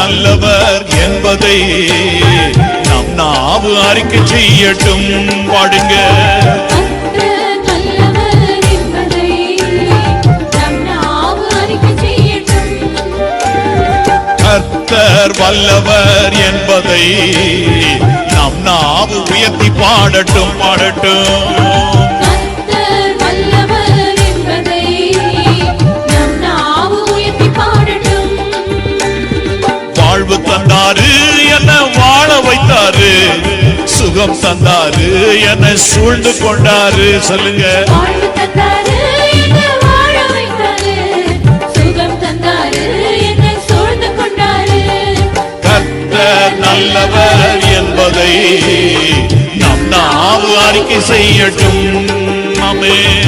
நல்லவர் என்பதை நம் நாவு அறிக்கை செய்யட்டும். பாடுங்க. கர்த்தர் வல்லவர் என்பதை நம் நாவு உயர்த்தி பாடட்டும் பாடட்டும். சுகம் தந்தாரு என்ன சூழ்ந்து கொண்டாரு. சொல்லுங்க நல்லவர் என்பதை நம் நாவு அறிக்கை செய்யட்டும். ஆமென்.